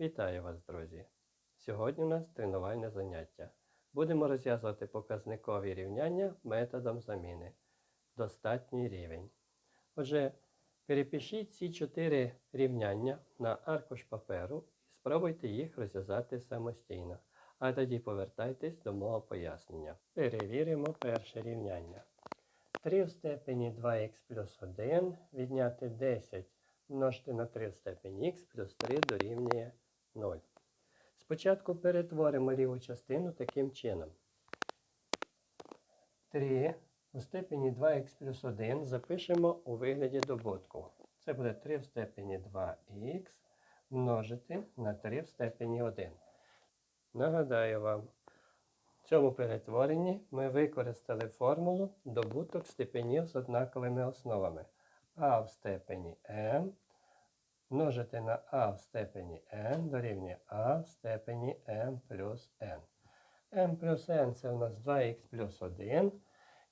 Вітаю вас, друзі! Сьогодні у нас тренувальне заняття. Будемо розв'язувати показникові рівняння методом заміни. Достатній рівень. Отже, перепишіть ці чотири рівняння на аркуш паперу і спробуйте їх розв'язати самостійно. А тоді повертайтесь до мого пояснення. Перевіримо перше рівняння. 3 в степені 2х плюс 1 відняти 10 множити на 3 в степені х плюс 3 дорівнює 0. Спочатку перетворимо ліву частину таким чином. 3 у степені 2х плюс 1 запишемо у вигляді добутку. Це буде 3 в степені 2х множити на 3 в степені 1. Нагадаю вам, в цьому перетворенні ми використали формулу добуток степенів з однаковими основами. а в степені m множити на а в степені n дорівнює а в степені m плюс n. m плюс n це у нас 2х плюс 1.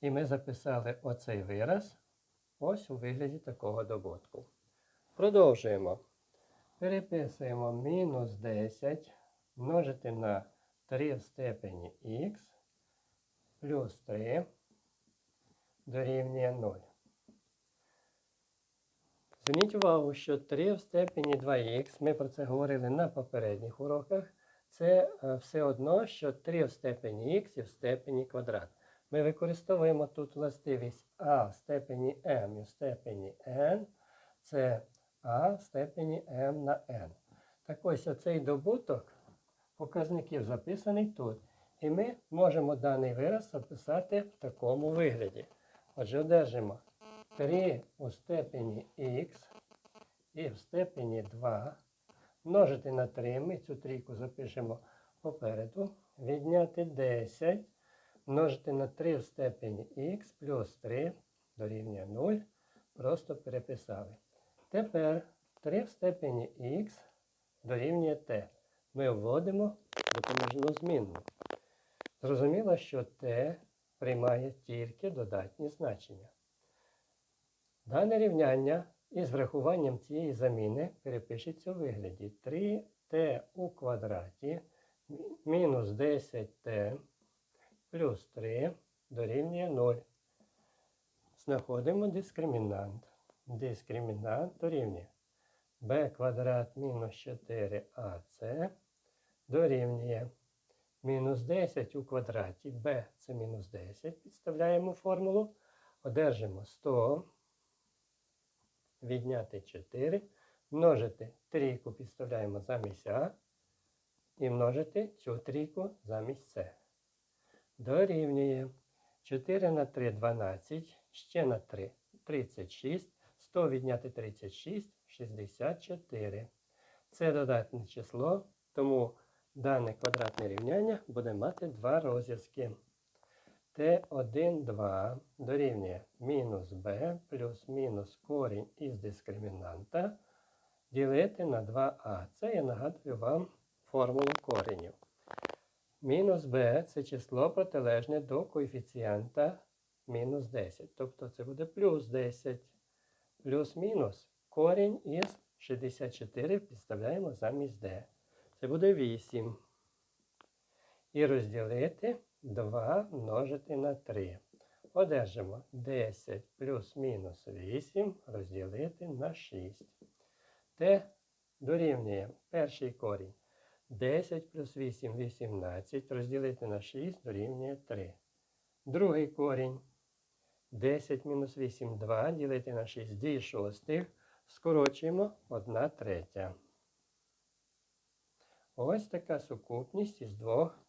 І ми записали оцей вираз ось у вигляді такого добутку. Продовжуємо. Переписуємо мінус 10 множити на 3 в степені х плюс 3 дорівнює 0. Зверніть увагу, що 3 в степені 2х, ми про це говорили на попередніх уроках, це е, все одно, що 3 в степені х і в степені квадрат. Ми використовуємо тут властивість а в степені m і в степені n, це а в степені m на n. Так ось оцей добуток показників записаний тут. І ми можемо даний вираз записати в такому вигляді. Отже, одержимо 3 у степені х і в степені 2 множити на 3. Ми цю трійку запишемо попереду. Відняти 10 множити на 3 в степені х плюс 3 дорівнює 0. Просто переписали. Тепер 3 в степені х дорівнює t. Ми вводимо допоможну змінну. Зрозуміло, що t приймає тільки додатні значення. Дане рівняння із врахуванням цієї заміни перепишеться у вигляді 3t у квадраті мінус 10t плюс 3 дорівнює 0. Знаходимо дискримінант. Дискримінант дорівнює b квадрат мінус 4ac дорівнює мінус 10 у квадраті b це мінус 10. Підставляємо формулу. Одержимо 100 відняти 4, множити трійку підставляємо замість А і множити цю трійку замість С. Дорівнює 4 на 3 12, ще на 3 36, 100 відняти 36 64. Це додатне число, тому дане квадратне рівняння буде мати два розв'язки. Т1, 2 дорівнює мінус b плюс мінус корінь із дискримінанта ділити на 2а. Це я нагадую вам формулу коренів. Мінус b це число протилежне до коефіцієнта мінус 10. Тобто це буде плюс 10. Плюс-мінус корінь із 64 підставляємо замість d. Це буде 8. І розділити 2 множити на 3. Одержимо 10 плюс-мінус 8 розділити на 6. Т дорівнює перший корінь. 10 плюс 8 18 розділити на 6 дорівнює 3. Другий корінь. 10 мінус 8 2 ділити на 6 2 шостих. Скорочуємо 1 третя. Ось така сукупність із двох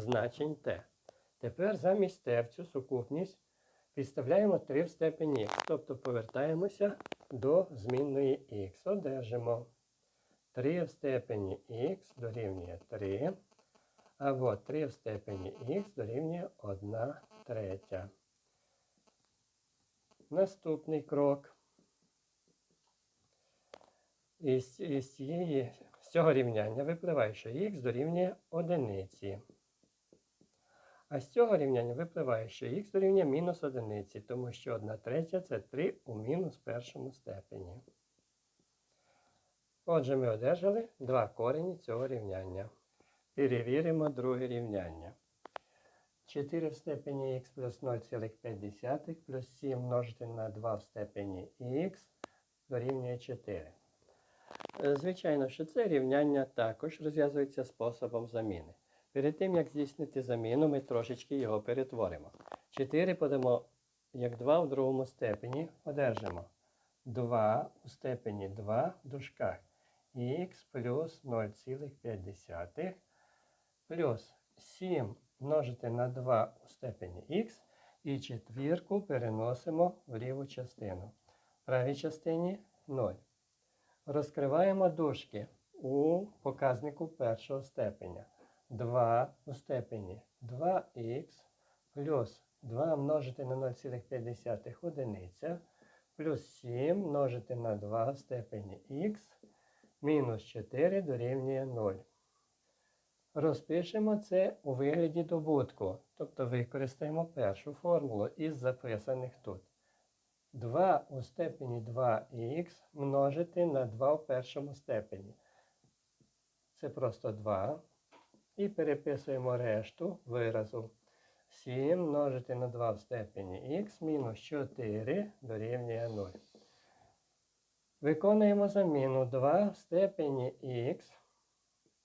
значень t. Тепер замість t в цю сукупність підставляємо 3 в степені х, тобто повертаємося до змінної х. Одержимо 3 в степені х дорівнює 3. Або 3 в степені х дорівнює 1 третя. Наступний крок. Із, із, цієї, з цього рівняння випливає, що х дорівнює одиниці. А з цього рівняння випливає, що х дорівнює мінус одиниці, тому що 1 третя це 3 у мінус першому степені. Отже, ми одержали два корені цього рівняння. Перевіримо друге рівняння. 4 в степені х плюс 0,5 плюс 7 множити на 2 в степені х дорівнює 4. Е, Звичайно, що це рівняння також розв'язується способом заміни. Перед тим, як здійснити заміну, ми трошечки його перетворимо. 4 подамо як 2 в другому степені, одержимо 2 у степені 2 в дужках х плюс 0,5 плюс 7 множити на 2 у степені х і четвірку переносимо в ліву частину. В правій частині 0. Розкриваємо дужки у показнику першого степеня. 2 у степені 2х плюс 2 множити на 0,5 одиниця плюс 7 множити на 2 в степені х мінус 4 дорівнює 0. Розпишемо це у вигляді добутку, тобто використаємо першу формулу із записаних тут. 2 у степені 2х множити на 2 в першому степені. Це просто 2. І переписуємо решту виразу. 7 множити на 2 в степені х мінус 4 дорівнює 0. Виконуємо заміну 2 в степені х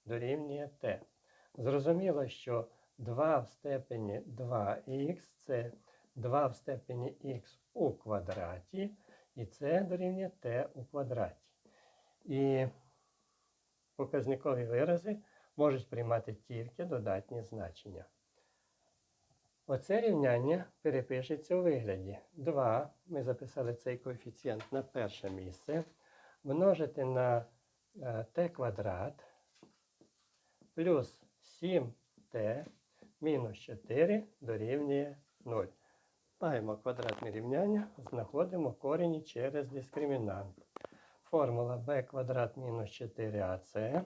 дорівнює t. Зрозуміло, що 2 в степені 2х це 2 в степені х у квадраті, і це дорівнює t у квадраті. І показникові вирази можуть приймати тільки додатні значення. Оце рівняння перепишеться у вигляді 2. Ми записали цей коефіцієнт на перше місце. Множити на е, t квадрат плюс 7t мінус 4 дорівнює 0. Маємо квадратне рівняння, знаходимо корені через дискримінант. Формула b квадрат мінус 4ac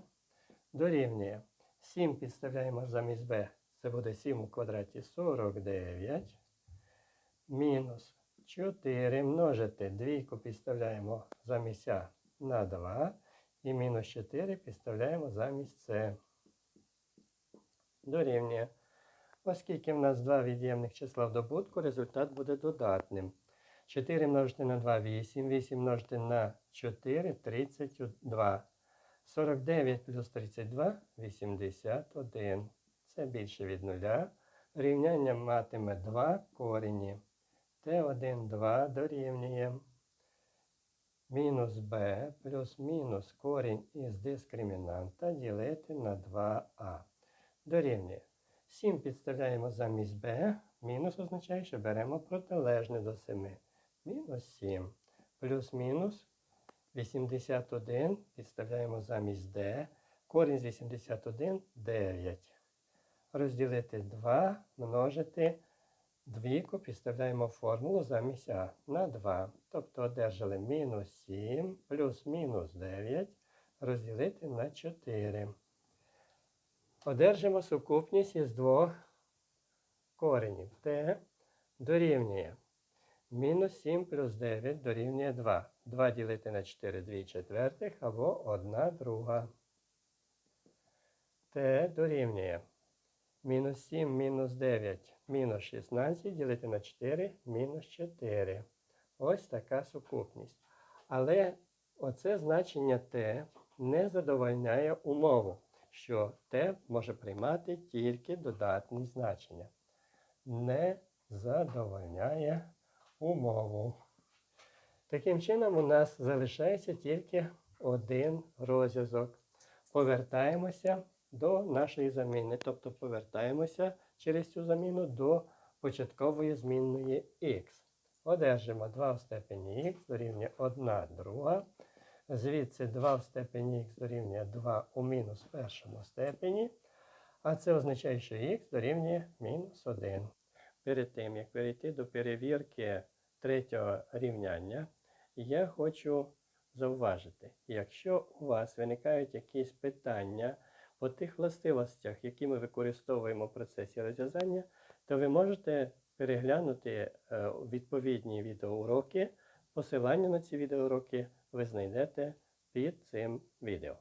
дорівнює 7 підставляємо замість b. Це буде 7 у квадраті 49. Мінус 4 множити двійку підставляємо замість а на 2. І мінус 4 підставляємо замість С. Дорівнює. Оскільки в нас два від'ємних числа в добутку, результат буде додатним. 4 множити на 2 8, 8 множити на 4 32. 49 плюс 32 81. Це більше від нуля. Рівняння матиме 2 корені. Т1, 2 дорівнює мінус b плюс мінус корінь із дискримінанта ділити на 2а. Дорівнює. 7 підставляємо замість b. Мінус означає, що беремо протилежне до 7. Мінус 7. Плюс-мінус 81 підставляємо замість d. Корінь з 81 9. Розділити 2, множити двійку, підставляємо формулу замість а на 2. Тобто одержали мінус 7 плюс мінус 9 розділити на 4. Одержимо сукупність із двох коренів. Т дорівнює мінус 7 плюс 9 дорівнює 2. 2 ділити на 4 2 четвертих або 1 друга. Т дорівнює мінус 7 мінус 9 мінус 16 ділити на 4 мінус 4. Ось така сукупність. Але оце значення Т не задовольняє умову, що Т може приймати тільки додатні значення. Не задовольняє умову. Таким чином, у нас залишається тільки один розв'язок. Повертаємося до нашої заміни, тобто повертаємося через цю заміну до початкової змінної х. Одержимо 2 в степені х дорівнює 1 друга. Звідси 2 в степені х дорівнює 2 у мінус першому степені. А це означає, що х дорівнює мінус 1. Перед тим, як перейти до перевірки третього рівняння, я хочу зауважити, якщо у вас виникають якісь питання по тих властивостях, які ми використовуємо в процесі розв'язання, то ви можете переглянути е, відповідні відеоуроки. Посилання на ці відеоуроки ви знайдете під цим відео.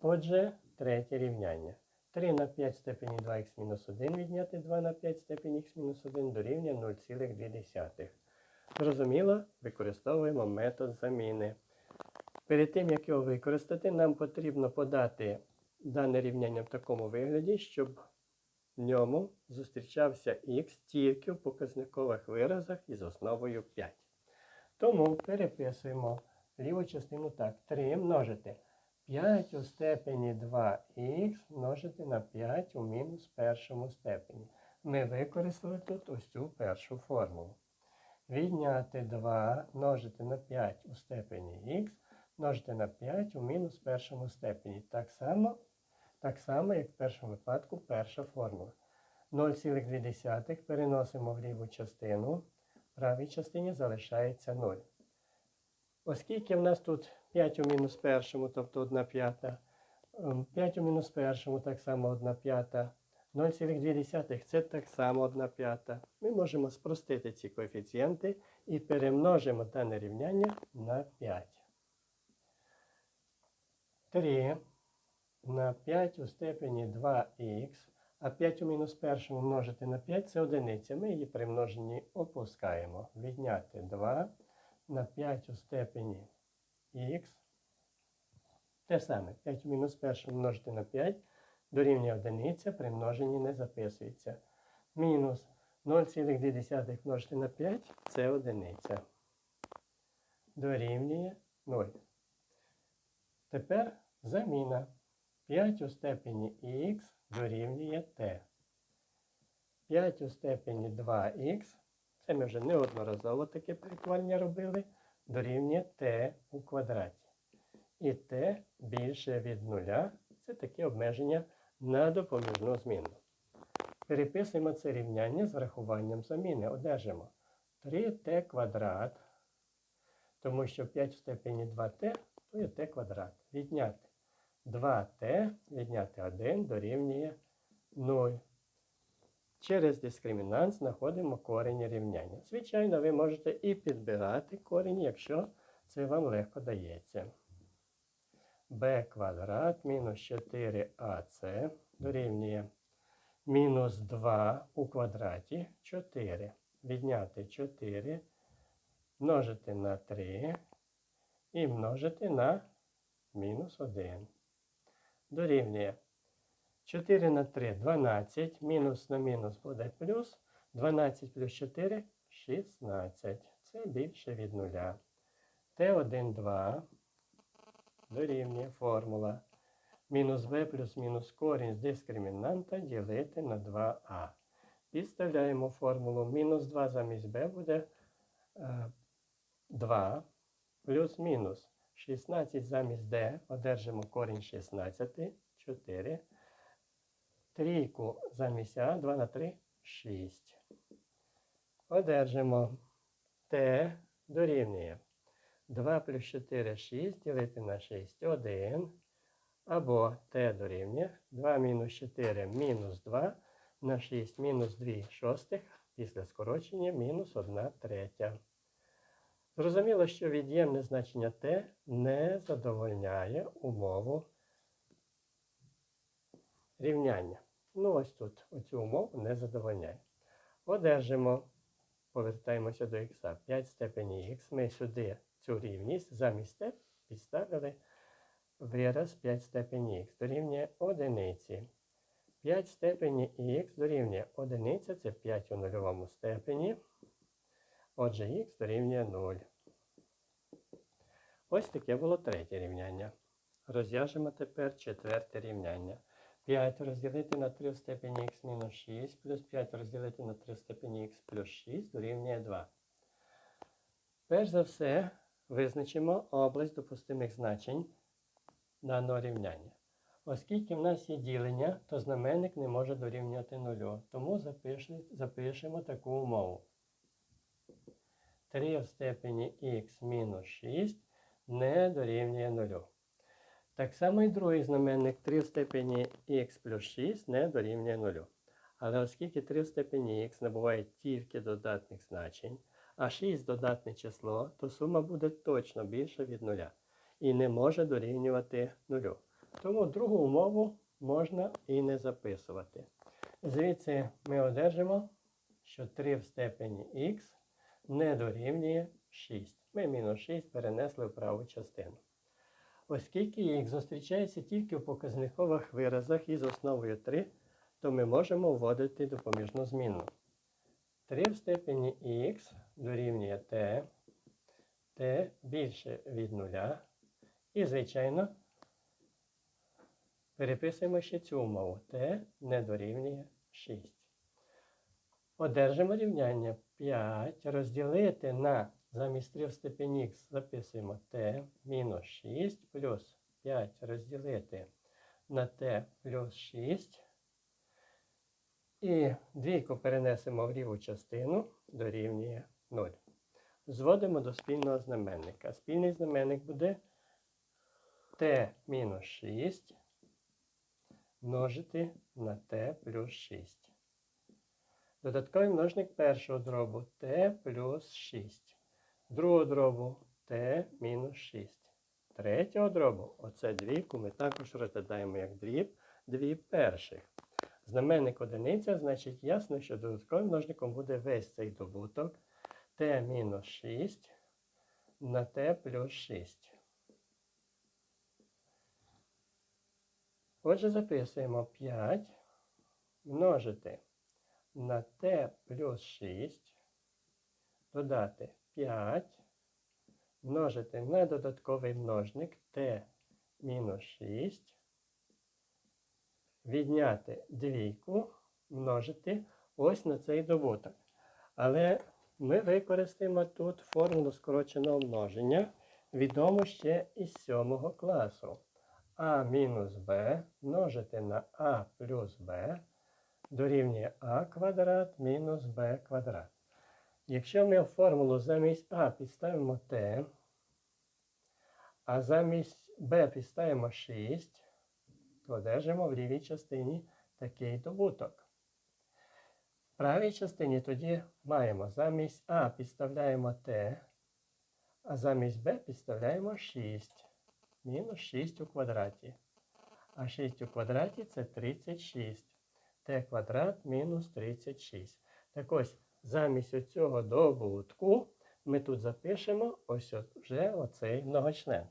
Отже, третє рівняння. 3 на 5 степені 2х-1 відняти 2 на 5 степені х мінус 1 дорівнює 0,2. Зрозуміло, використовуємо метод заміни. Перед тим, як його використати, нам потрібно подати дане рівняння в такому вигляді, щоб в ньому зустрічався х тільки в показникових виразах із основою 5. Тому переписуємо ліву частину так. 3 множити 5 у степені 2х множити на 5 у мінус першому степені. Ми використали тут ось цю першу формулу. Відняти 2 множити на 5 у степені х множити на 5 у мінус першому степені. Так само, так само, як в першому випадку, перша формула. 0,2 переносимо в ліву частину, в правій частині залишається 0. Оскільки в нас тут 5 у мінус першому, тобто 1 п'ята, ем, 5 у мінус першому, так само 1 п'ята, 0,2 це так само 1 п'ята. Ми можемо спростити ці коефіцієнти і перемножимо дане рівняння на 5. 3 на 5 у степені 2х, а 5 у мінус першому множити на 5 це одиниця. Ми її при множенні опускаємо. Відняти 2 на 5 у степені х. Те саме, 5 мінус першому множити на 5 дорівнює одиниця, при множенні не записується. Мінус 0,2 множити на 5 це одиниця. Дорівнює 0. Тепер заміна. 5 у степені х дорівнює t. 5 у степені 2х, це ми вже неодноразово таке перетворення робили, дорівнює t у квадраті. І t більше від 0 це таке обмеження на допоміжну зміну. Переписуємо це рівняння з врахуванням заміни. Одержимо 3t квадрат, тому що 5 в степені 2t то є t квадрат. Відняти 2t, відняти 1 дорівнює 0. Через дискримінант знаходимо корінь рівняння. Звичайно, ви можете і підбирати корінь, якщо це вам легко дається. b квадрат мінус 4ac дорівнює мінус 2 у квадраті 4. Відняти 4, множити на 3 і множити на мінус 1. Дорівнює 4 на 3 12, мінус на мінус буде плюс. 12 плюс 4 16. Це більше від нуля. Т1, 2 дорівнює формула. Мінус b плюс мінус корінь з дискримінанта ділити на 2а. Підставляємо формулу. Мінус 2 замість b буде е, 2 плюс мінус 16 замість d одержимо корінь 16, 4. Трійку замість а, 2 на 3, 6. Одержимо t дорівнює 2 плюс 4, 6 ділити на 6, 1. Або t дорівнює 2 мінус 4 мінус 2 на 6 мінус 2 шостих після скорочення мінус 1 третя. Зрозуміло, що від'ємне значення t не задовольняє умову рівняння. Ну, ось тут оцю умову не задовольняє. Одержимо, повертаємося до х, 5 степені х. Ми сюди цю рівність замість t підставили вираз 5 степені х дорівнює одиниці. 5 степені х дорівнює одиниця, це 5 у нульовому степені. Отже, х дорівнює 0. Ось таке було третє рівняння. Розв'яжемо тепер четверте рівняння. 5 розділити на 3 в степені х мінус 6, плюс 5 розділити на 3 в степені х плюс 6 дорівнює 2. Перш за все, визначимо область допустимих значень даного рівняння. Оскільки в нас є ділення, то знаменник не може дорівнювати нулю. Тому запишемо, запишемо таку умову. 3 в степені х мінус 6 не дорівнює 0. Так само і другий знаменник 3 в степені х плюс 6 не дорівнює 0. Але оскільки 3 в степені х набуває тільки додатних значень, а 6 додатне число, то сума буде точно більша від 0. і не може дорівнювати нулю. Тому другу умову можна і не записувати. Звідси ми одержимо, що 3 в степені х не дорівнює 6. Ми мінус 6 перенесли в праву частину. Оскільки х зустрічається тільки в показникових виразах із основою 3, то ми можемо вводити допоміжну змінну. 3 в степені х дорівнює t, t більше від 0. І, звичайно, переписуємо ще цю умову. t не дорівнює 6. Одержимо рівняння 5 розділити на замість 3 в степені х записуємо t мінус 6 плюс 5 розділити на t плюс 6. І двійку перенесемо в ліву частину дорівнює 0. Зводимо до спільного знаменника. Спільний знаменник буде t мінус 6 множити на t плюс 6. Додатковий множник першого дробу t плюс 6. Другого дробу t мінус 6. Третього дробу, оце двійку, ми також розглядаємо як дріб дві перших. Знаменник одиниця, значить ясно, що додатковим множником буде весь цей добуток t мінус 6 на t плюс 6. Отже, записуємо 5 множити на t плюс 6, додати 5, множити на додатковий множник t мінус 6, відняти двійку, множити ось на цей добуток. Але ми використаємо тут формулу скороченого множення, відому ще із 7 класу. а мінус b множити на а плюс b дорівнює а квадрат мінус b квадрат. Якщо ми формулу замість а підставимо t, а замість b підставимо 6, то одержимо в лівій частині такий добуток. В правій частині тоді маємо замість а підставляємо t, а замість b підставляємо 6. Мінус 6 у квадраті. А 6 у квадраті це 36 t квадрат мінус 36. Так ось, замість цього добутку ми тут запишемо ось вже оцей многочлен.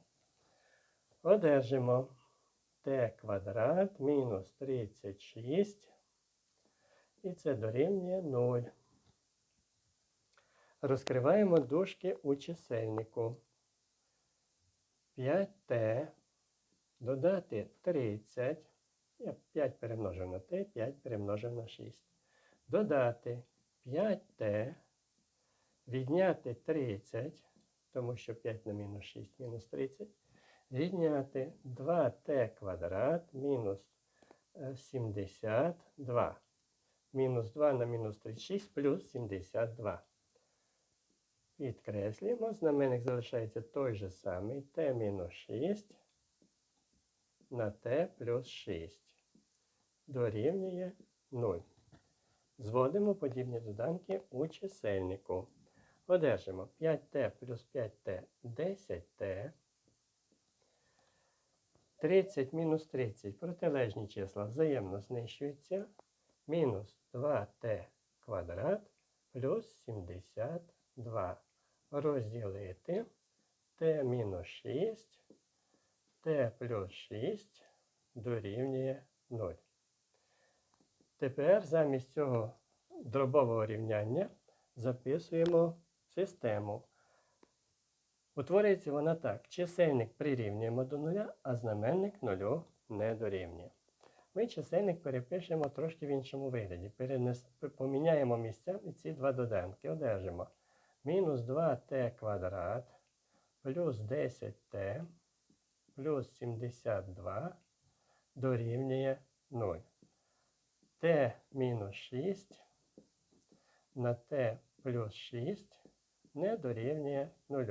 Одержимо t квадрат мінус 36. І це дорівнює 0. Розкриваємо дужки у чисельнику. 5t додати 30. Я 5 перемножив на t, 5 перемножив на 6. Додати 5t, відняти 30, тому що 5 на мінус 6 мінус 30. Відняти 2t квадрат мінус 72. Мінус 2 на мінус 36 плюс 72. Підкреслюємо, знаменник залишається той же самий t мінус 6 на t плюс 6 дорівнює 0. Зводимо подібні доданки у чисельнику. Одержимо 5t плюс 5t 10t. 30 мінус 30 протилежні числа взаємно знищуються. Мінус 2t квадрат плюс 72. Розділити t мінус 6, t плюс 6 дорівнює 0. Тепер замість цього дробового рівняння записуємо систему. Утворюється вона так. Чисельник прирівнюємо до нуля, а знаменник нулю не дорівнює. Ми чисельник перепишемо трошки в іншому вигляді. Перенес... Поміняємо місцями ці два доданки. Одержимо мінус 2t квадрат плюс 10t плюс 72 дорівнює 0 t мінус 6 на t плюс 6 не дорівнює 0.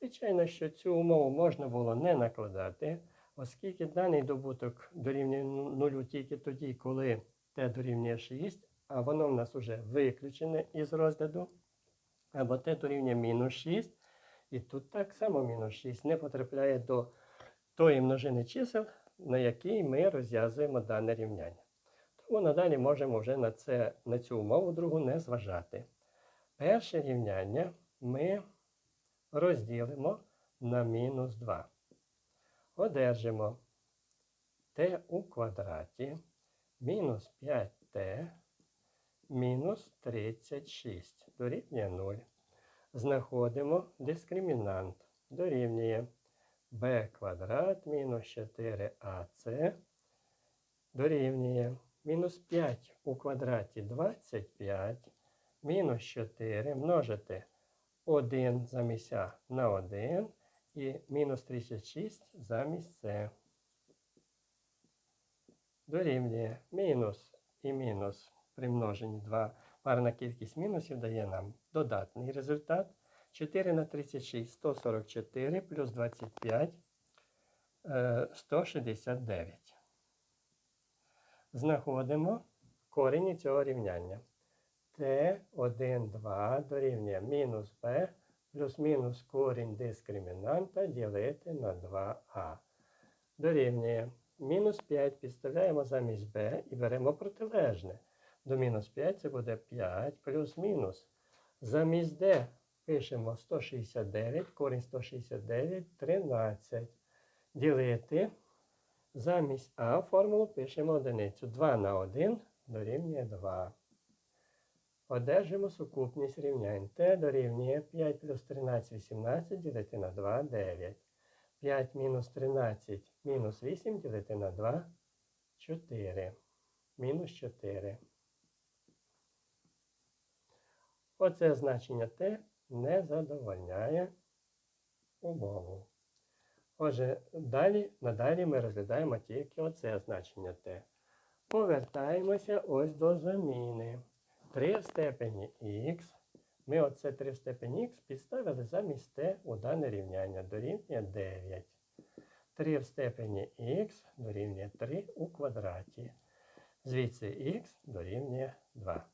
Звичайно, що цю умову можна було не накладати, оскільки даний добуток дорівнює 0 тільки тоді, коли t дорівнює 6, а воно в нас вже виключене із розгляду, або t дорівнює мінус 6, І тут так само мінус 6 не потрапляє до тої множини чисел, на якій ми розв'язуємо дане рівняння. Тому надалі можемо вже на, це, на цю умову другу не зважати. Перше рівняння ми розділимо на мінус 2. Одержимо t у квадраті мінус 5t мінус 36 дорівнює 0. Знаходимо дискримінант дорівнює b квадрат мінус 4ac дорівнює мінус 5 у квадраті 25 мінус 4 множити 1 замість а на 1 і мінус 36 замість c. Дорівнює мінус і мінус при множенні 2. Парна кількість мінусів дає нам додатний результат. 4 на 36 144 плюс 25 е, 169. Знаходимо корені цього рівняння. Т1, 2 дорівнює мінус b плюс мінус корінь дискримінанта ділити на 2а. Дорівнює мінус 5 підставляємо замість b і беремо протилежне. До мінус 5 це буде 5 плюс мінус. Замість d пишемо 169, корінь 169, 13. Ділити. Замість А формулу пишемо одиницю. 2 на 1 дорівнює 2. Одержимо сукупність рівнянь. Т дорівнює 5 плюс 13, 18 ділити на 2 9. 5 мінус 13 мінус 8 ділити на 2 4. Мінус 4. Оце значення Т не задовольняє умову. Отже, далі, надалі ми розглядаємо тільки оце значення Т. Повертаємося ось до заміни. 3 в степені х. Ми оце 3 в степені х підставили замість Т у дане рівняння. Дорівнює 9. 3 в степені х дорівнює 3 у квадраті. Звідси х дорівнює 2.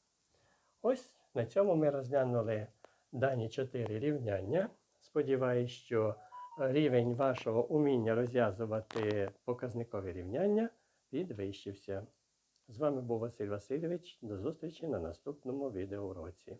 Ось на цьому ми розглянули дані 4 рівняння. Сподіваюсь, що рівень вашого уміння розв'язувати показникові рівняння підвищився. З вами був Василь Васильович. До зустрічі на наступному відеоуроці.